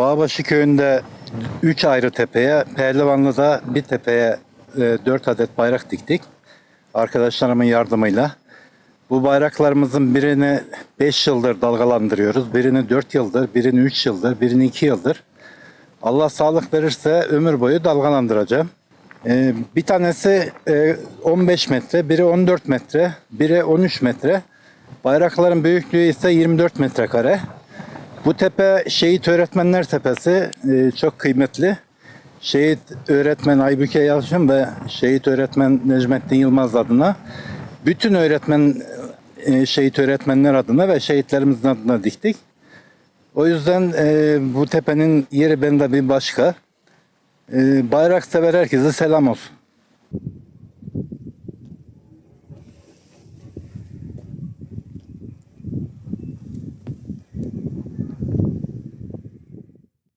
Bağbaşı köyünde 3 ayrı tepeye, Pehlivanlı'da bir tepeye 4 adet bayrak diktik. Arkadaşlarımın yardımıyla. Bu bayraklarımızın birini 5 yıldır dalgalandırıyoruz. Birini 4 yıldır, birini 3 yıldır, birini 2 yıldır. Allah sağlık verirse ömür boyu dalgalandıracağım. Ee, bir tanesi e, 15 metre, biri 14 metre, biri 13 metre. Bayrakların büyüklüğü ise 24 metrekare. Bu tepe Şehit Öğretmenler Tepesi e, çok kıymetli. Şehit öğretmen Aybüke Yalçın ve şehit öğretmen Necmettin Yılmaz adına bütün öğretmen e, şehit öğretmenler adına ve şehitlerimizin adına diktik. O yüzden e, bu tepenin yeri bende bir başka. E, bayrak sever herkese selam olsun.